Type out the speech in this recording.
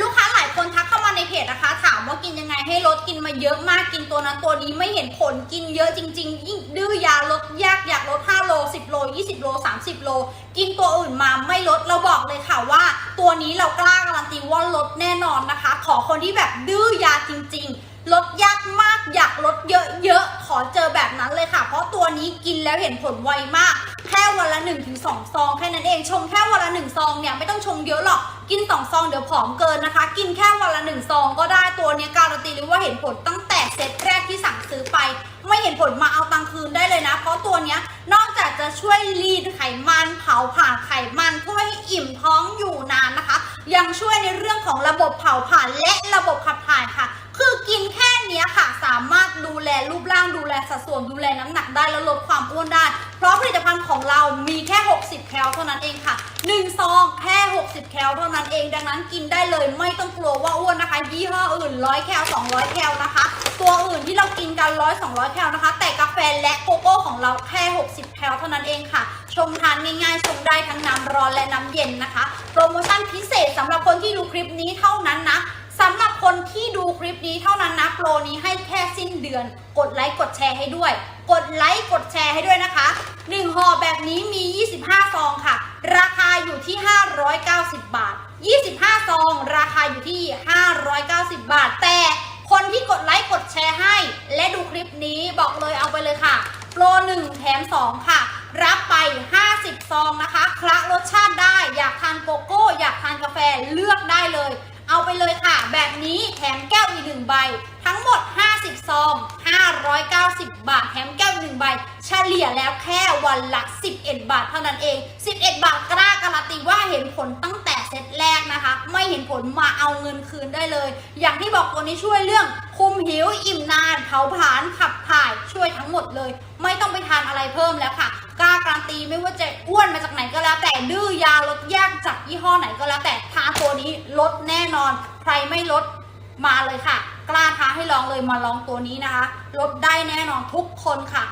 ลูกค้าหลายคนทักเข้ามาในเพจนะคะ ถามว่ากินยังไงให้ลดกินมาเยอะมากกินตัวนั้นตัวนี้ไม่เห็นผลกินเยอะจริง ๆ ยิ่งดื้อยาลดยากอยากลด5โล10โล20โล30โลกินตัวอื่นมาไม่ลดเราบอกเลย ตัวนี้เรากล้าการันตีว่าลดแน่นอนนะคะ ขอคนที่แบบดื้อยาจริง ๆ ลดยากมากอยากลดเยอะๆ ขอเจอแบบนั้นเลยค่ะ เพราะตัวนี้กินแล้วเห็นผลไวมาก แค่วันละ1นถึงสซองแค่นั้นเองชงแค่วันละ 1 ซองเนี่ยไม่ต้องชงเยอะหรอก กิน 2 ซองเดี๋ยวผอมเกินนะคะ กินแค่วันละ 1 ซองก็ได้ตัวนี้การันตีเลยว่าเห็นผลตั้งแต่เซตแรกที่สั่งซื้อไป ไม่เห็นผลมาเอาตังคืนได้เลยนะ เพราะตัวเนี้ยน จะช่วยรีดไขมันเผาผ่านไขมันช่วยให้อิ่มท้องอยู่นานนะคะ ยังช่วยในเรื่องของระบบเผาผลาญและระบบขับถ่ายค่ะ คือกินแค่นี้ค่ะ สามารถดูแลรูปร่างดูแลสัดส่วนดูแลน้ำหนักได้แล้วลดความอ้วนได้ เพราะผลิตภัณฑ์ของเรามีแค่ 60 แคลเท่านั้นเองค่ะ1ซองแค่ 60 แคลเท่านั้นเอง ดังนั้นกินได้เลยไม่ต้องกลัวว่าอ้วนนะคะ ยี่ห้ออื่น 100 แคล200 แคลนะคะ ตัวอื่นที่เรากินกัน 100 200 แคลนะคะ แต่กา ฟและโกโก้ของเราแค่ 60 แคลเท่านั้นเองค่ะ ชงทานง่ายๆ ชงได้ทั้งน้ำร้อนและน้ำเย็นนะคะ โปรโมชั่นพิเศษสำหรับคนที่ดูคลิปนี้เท่านั้นนะสำหรับคนที่ดูคลิปนี้เท่านั้นนะโปรนี้ให้แค่สิ้นเดือน กดไลค์กดแชร์ให้ด้วย กดไลค์กดแชร์ให้ด้วยนะคะ1ห่อแบบนี้มี 25 ซองค่ะ ราคาอยู่ที่ 590 บาท 25 ซอง ราคาอยู่ที่ 590 บาท แต่คนที่กดไลค์กดแชร์ ลิปนี้บอกเลยเอาไปเลยค่ะ โปร 1 แถม 2 ค่ะ รับไป 50 ซองนะคะคละรสชาติได้อยากทานโกโก้ อยากทานกาแฟเลือกได้เลย เอาไปเลยค่ะ แบบนี้แถมแก้วอีกหนึ่งใบ ทั้งหมด 50 ซอง 590 บาท แถมแก้วหนึ่งใบ เฉลี่ยแล้วแค่วันละ 11 บาทเท่านั้นเอง 11 บาทกล้าการันตีว่าเห็นผลตั้ง ไม่เห็นผลมาเอาเงินคืนได้เลย อย่างที่บอกตัวนี้ช่วยเรื่องคุมหิวอิ่มนานเผาผลาญขับถ่ายช่วยทั้งหมดเลย ไม่ต้องไปทานอะไรเพิ่มแล้วค่ะกล้าการันตีไม่ว่าจะอ้วนมาจากไหนก็แล้ว แต่ดื้อยาลดยากจากยี่ห้อไหนก็แล้ว แต่ทานตัวนี้ลดแน่นอน ใครไม่ลดมาเลยค่ะ กล้าท้าให้ลองเลยมาลองตัวนี้นะคะ ลดได้แน่นอนทุกคนค่ะ